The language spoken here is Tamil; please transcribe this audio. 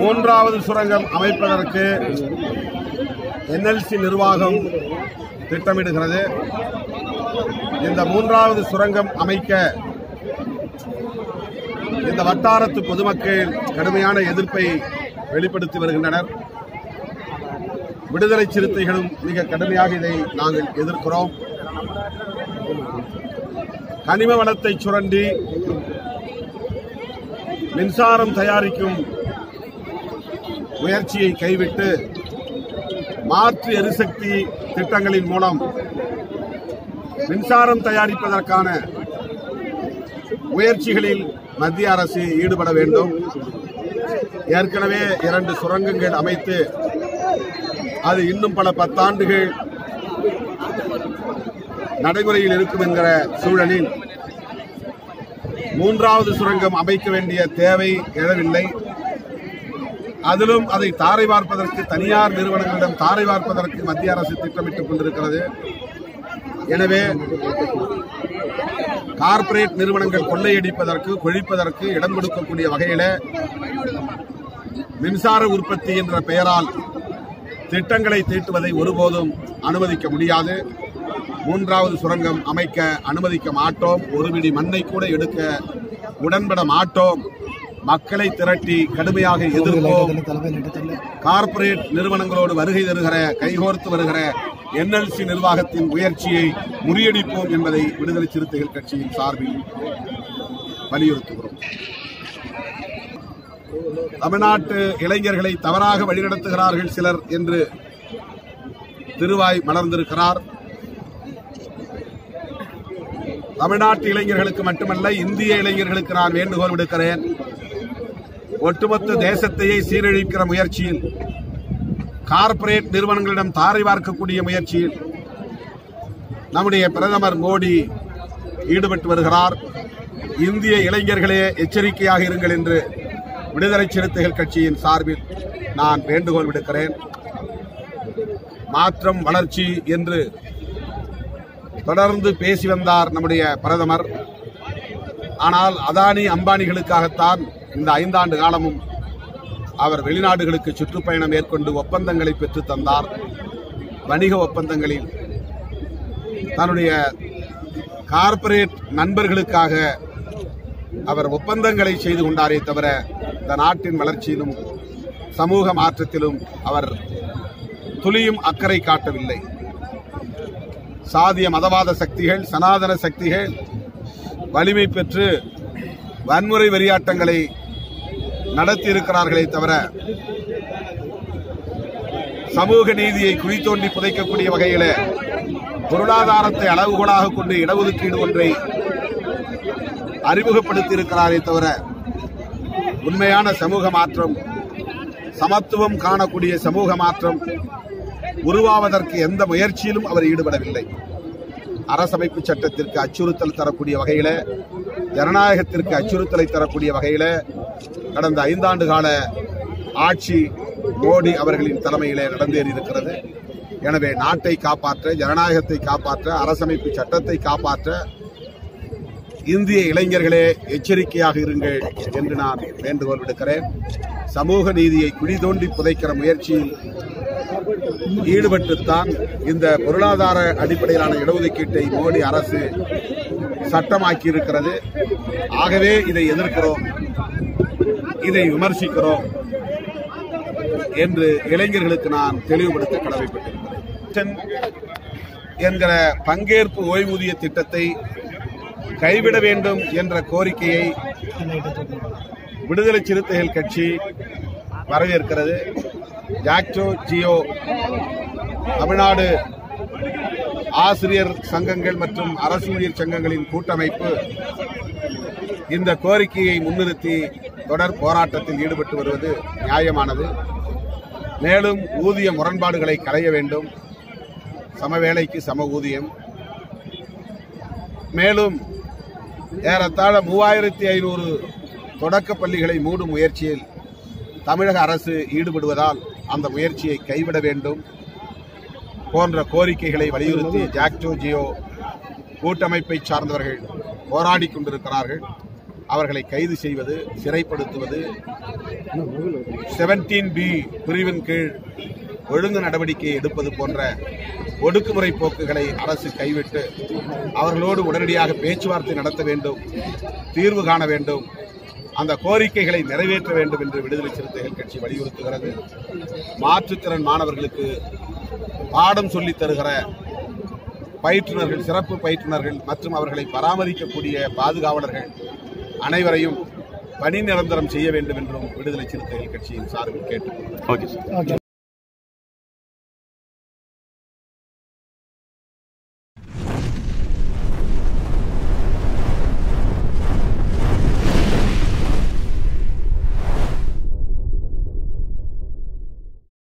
மூன்றாவது சுரங்கம் அமைப்பதற்கு என்எல்சி நிர்வாகம் திட்டமிடுகிறது. இந்த மூன்றாவது சுரங்கம் அமைக்க இந்த வட்டாரத்து பொதுமக்கள் கடுமையான எதிர்ப்பை வெளிப்படுத்தி வருகின்றனர். விடுதலை சிறுத்தைகளும் மிக கடுமையாக இதை நாங்கள் எதிர்க்கிறோம். கனிம வளத்தை சுரண்டி மின்சாரம் தயாரிக்கும் முயற்சியை கைவிட்டு மாற்று எரிசக்தி திட்டங்களின் மூலம் மின்சாரம் தயாரிப்பதற்கான முயற்சிகளில் மத்திய அரசு ஈடுபட வேண்டும். ஏற்கனவே இரண்டு சுரங்கங்கள் அமைத்து அது இன்னும் பல பத்தாண்டுகள் நடைமுறையில் இருக்கும் என்கிற சூழலில் மூன்றாவது சுரங்கம் அமைக்க வேண்டிய தேவை எழவில்லை. அதிலும் அதை தாரை பார்ப்பதற்கு தனியார் நிறுவனங்களிடம் தாரை பார்ப்பதற்கு மத்திய அரசு திட்டமிட்டுக் கொண்டிருக்கிறது. எனவே கார்ப்பரேட் நிறுவனங்கள் கொள்ளையடிப்பதற்கு கொழிப்பதற்கு இடம் கொடுக்கக்கூடிய வகையில மின்சார உற்பத்தி என்ற பெயரால் திட்டங்களை தீட்டுவதை ஒருபோதும் அனுமதிக்க முடியாது. மூன்றாவது சுரங்கம் அமைக்க அனுமதிக்க மாட்டோம். ஒரு விடி மண்ணை கூட எடுக்க உடன்பட மாட்டோம். மக்களை திரட்டி கடுமையாக எதிர்ப்போம். கார்ப்பரேட் நிறுவனங்களோடு வருகை தருகிற கைகோர்த்து வருகிற என்எல்சி நிர்வாகத்தின் முயற்சியை முறியடிப்போம் என்பதை விடுதலை சிறுத்தைகள் கட்சியின் சார்பில் வலியுறுத்துகிறோம். தமிழ்நாட்டு இளைஞர்களை தவறாக வழிநடத்துகிறார்கள் சிலர் என்று திருவாய் மலர்ந்திருக்கிறார். தமிழ்நாட்டு இளைஞர்களுக்கு மட்டுமல்ல இந்திய இளைஞர்களுக்கு நான் வேண்டுகோள் விடுக்கிறேன். ஒட்டுமொத்த தேசத்தையே சீரழிக்கிற முயற்சியில் கார்ப்பரேட் நிறுவனங்களிடம் தாரை பார்க்கக்கூடிய முயற்சியில் நம்முடைய பிரதமர் மோடி ஈடுபட்டு வருகிறார். இந்திய இளைஞர்களே எச்சரிக்கையாக இருங்கள் என்று விடுதலை சிறுத்தைகள் கட்சியின் சார்பில் நான் வேண்டுகோள் விடுக்கிறேன். மாற்றம் வளர்ச்சி என்று தொடர்ந்து பேசி வந்தார் நம்முடைய பிரதமர். ஆனால் அதானி அம்பானிகளுக்காகத்தான் இந்த ஐந்தாண்டு காலமும் அவர் வெளிநாடுகளுக்கு சுற்றுப்பயணம் மேற்கொண்டு ஒப்பந்தங்களை பெற்று தந்தார். வணிக ஒப்பந்தங்களில் தன்னுடைய கார்ப்பரேட் நண்பர்களுக்காக அவர் ஒப்பந்தங்களை செய்து கொண்டாரே தவிர இந்த நாட்டின் வளர்ச்சியிலும் சமூக மாற்றத்திலும் அவர் துளியும் அக்கறை காட்டவில்லை. சாதிய மதவாத சக்திகள் சனாதன சக்திகள் வலிமை பெற்று வன்முறை வெறியாட்டங்களை நடத்தி இருக்கிறார்களே தவிர சமூக நீதியை குறித்தோண்டி புதைக்கக்கூடிய வகையில பொருளாதாரத்தை அளவுகோலாக கொண்டு இடஒதுக்கீடு ஒன்றை அறிமுகப்படுத்தி இருக்கிறாரே தவிர உண்மையான சமூக மாற்றம் சமத்துவம் காணக்கூடிய சமூக மாற்றம் உருவாவதற்கு எந்த முயற்சியிலும் அவர் ஈடுபடவில்லை. அரசமைப்பு சட்டத்திற்கு அச்சுறுத்தல் தரக்கூடிய வகையில ஜனநாயகத்திற்கு அச்சுறுத்தலை தரக்கூடிய வகையில கடந்த ஐந்தாண்டு கால ஆட்சி மோடி அவர்களின் தலைமையிலே நடந்தேறி இருக்கிறது எனவே நாட்டை காப்பாற்ற ஜனநாயகத்தை காப்பாற்ற அரசமைப்பு சட்டத்தை காப்பாற்ற இந்திய இளைஞர்களே எச்சரிக்கையாக இருங்கள் என்று நான் வேண்டுகோள் விடுக்கிறேன். சமூக நீதியை குடிதோண்டி புதைக்கிற முயற்சியில் ஈடுபட்டுத்தான் இந்த பொருளாதார அடிப்படையிலான இடஒதுக்கீட்டை மோடி அரசு சட்டமாக்கி இருக்கிறது ஆகவே இதை எதிர்க்கிறோம். இதை விமர்சிக்கிறோம் என்று இளைஞர்களுக்கு நான் தெளிவுபடுத்த கடமைப்பட்டிருக்கிறேன். என்கிற பங்கேற்பு ஓய்வூதிய திட்டத்தை கைவிட வேண்டும் என்ற கோரிக்கையை விடுதலை சிறுத்தைகள் கட்சி வரவேற்கிறது. ஜாக்டோ ஜியோ தமிழ்நாடு ஆசிரியர் சங்கங்கள் மற்றும் அரசு ஊழியர் சங்கங்களின் கூட்டமைப்பு இந்த கோரிக்கையை முன்னிறுத்தி தொடர் போராட்டத்தில் ஈடுபட்டு வருவது நியாயமானது. மேலும் ஊதிய முரண்பாடுகளை களைய வேண்டும். சமவேளைக்கு சம ஊதியம். மேலும் ஏறத்தாழ மூவாயிரத்தி ஐநூறு தொடக்க பள்ளிகளை மூடும் முயற்சியில் தமிழக அரசு ஈடுபடுவதால் அந்த முயற்சியை கைவிட வேண்டும். போன்ற கோரிக்கைகளை வலியுறுத்தி ஜாக்டோ ஜியோ கூட்டமைப்பை சார்ந்தவர்கள் போராடி கொண்டிருக்கிறார்கள். அவர்களை கைது செய்வது சிறைப்படுத்துவது. செவன்டீன் பி பிரிவின் கீழ் ஒழுங்கு நடவடிக்கை எடுப்பது போன்ற ஒடுக்குமுறை போக்குகளை அரசு கைவிட்டு அவர்களோடு உடனடியாக பேச்சுவார்த்தை நடத்த வேண்டும் தீர்வு காண வேண்டும் அந்த கோரிக்கைகளை நிறைவேற்ற வேண்டும் என்று விடுதலை சிறுத்தைகள் கட்சி வலியுறுத்துகிறது. மாற்றுத்திறன் மாணவர்களுக்கு பாடம் சொல்லித் தருகிற பயிற்றுனர்கள் சிறப்பு பயிற்றுனர்கள் மற்றும் அவர்களை பராமரிக்கக்கூடிய பாதுகாவலர்கள் அனைவரையும் பணி நிரந்தரம் செய்ய வேண்டும் என்றும் விடுதலை சிறுத்தைகள் கட்சியின் சார்பில் கேட்டுக்கொள்கிறோம் ஓகே சார்